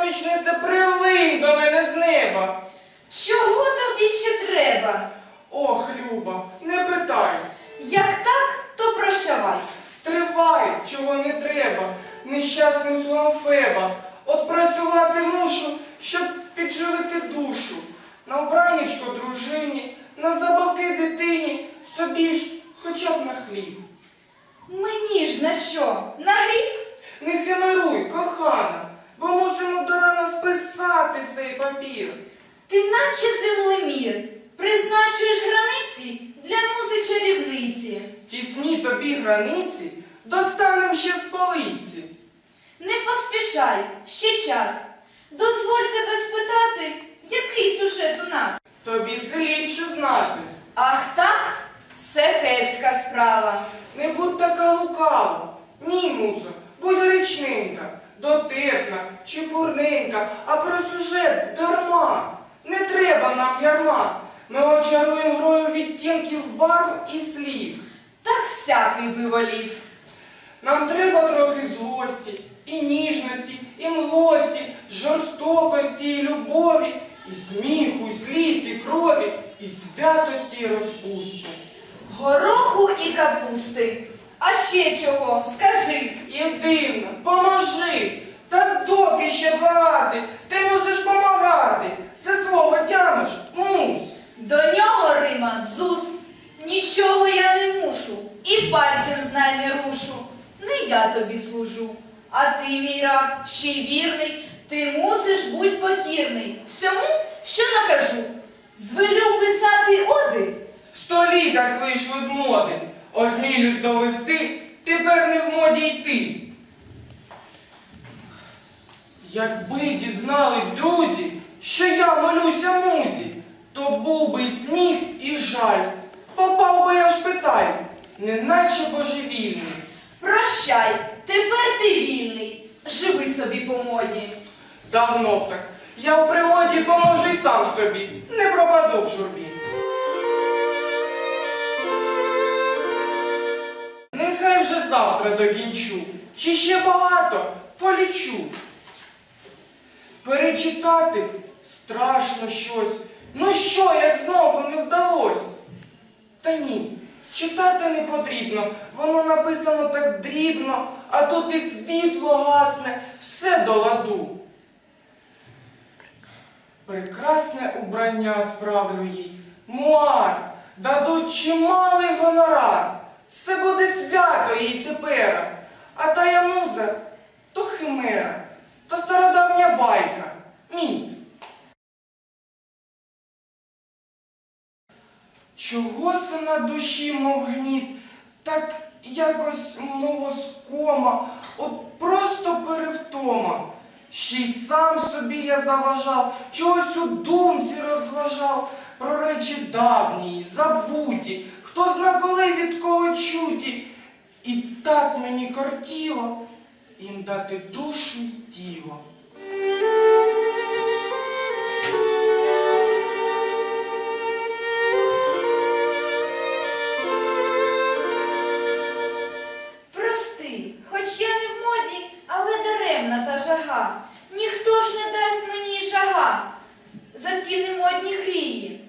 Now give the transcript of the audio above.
сонячниця, прилинь до мене з неба. Чого тобі ще треба? Ох, Люба, не питай. Як так, то прощавай. Стривай, чого не треба, нещасним словом Феба. От працювати мушу, щоб підживити душу. На обранічко дружині, на забавки дитині, собі ж хоча б на хліб. Мені ж на що? На гріб? Не химеруй, кохана, рана цей папір. Ти наче землемір. Призначуєш границі для музи чарівниці. Тісні тобі границі, достанем ще з полиці. Не поспішай, ще час. Дозволь тебе спитати, який сюжет у нас. Тобі слідше знати. Ах так? Це кепська справа. Не будь така лукава. Ні, музо, будь речненька, дотепна, чепурненька, а про сюжет дарма. Не треба нам ярма. Ми очаруємо грою відтінків барв і слів. Так всякий би волів. Нам треба трохи злості, і ніжності, і млості, жорстокості і любові, і сміху, і сліз, і крові, і святості, і розпусти. Гороху і капусти. А ще чого? Скажи. Єдина, поможи! Та доки ще багати, ти мусиш помагати. Це слово тямиш, мус. До нього Рима дзус. Нічого я не мушу, і пальцем знай не рушу. Не я тобі служу. А ти, мій раб, ще й вірний, ти мусиш будь покірний всьому, що накажу. Звелю писати оди. Сто літ так вийшло з моди. Осмілюсь довести, тепер не в моді йти. Якби дізнались друзі, що я молюся музі, то був би сміх і жаль. Попав би я в шпиталь, неначе божевільний. Прощай, тепер ти вільний. Живи собі по моді. Давно б так. Я в пригоді поможу й сам собі, не пропаду в журбі. Нехай вже завтра докінчу, чи ще багато полічу. Перечитати страшно щось. Ну що, як знову не вдалось? Та ні, читати не потрібно, воно написано так дрібно, а тут і світло гасне, все до ладу. Прекрасне убрання справлю їй. Муар, дадуть чималий гонорар. Все буде свято їй тепер. А тая муза то химера, то стародавня байка, міт. Чого се на душі, мов гніт, так якось мовоскома, от просто перевтома. Ще й сам собі я заважав, чогось у думці розважав про речі давні, забуті, хто зна коли від кого чуті. І так мені кортіло їм дати душу й тіло. Прости, хоч я не в моді, але даремна та жага. Ніхто ж не дасть мені жага. За ті немодні хрії.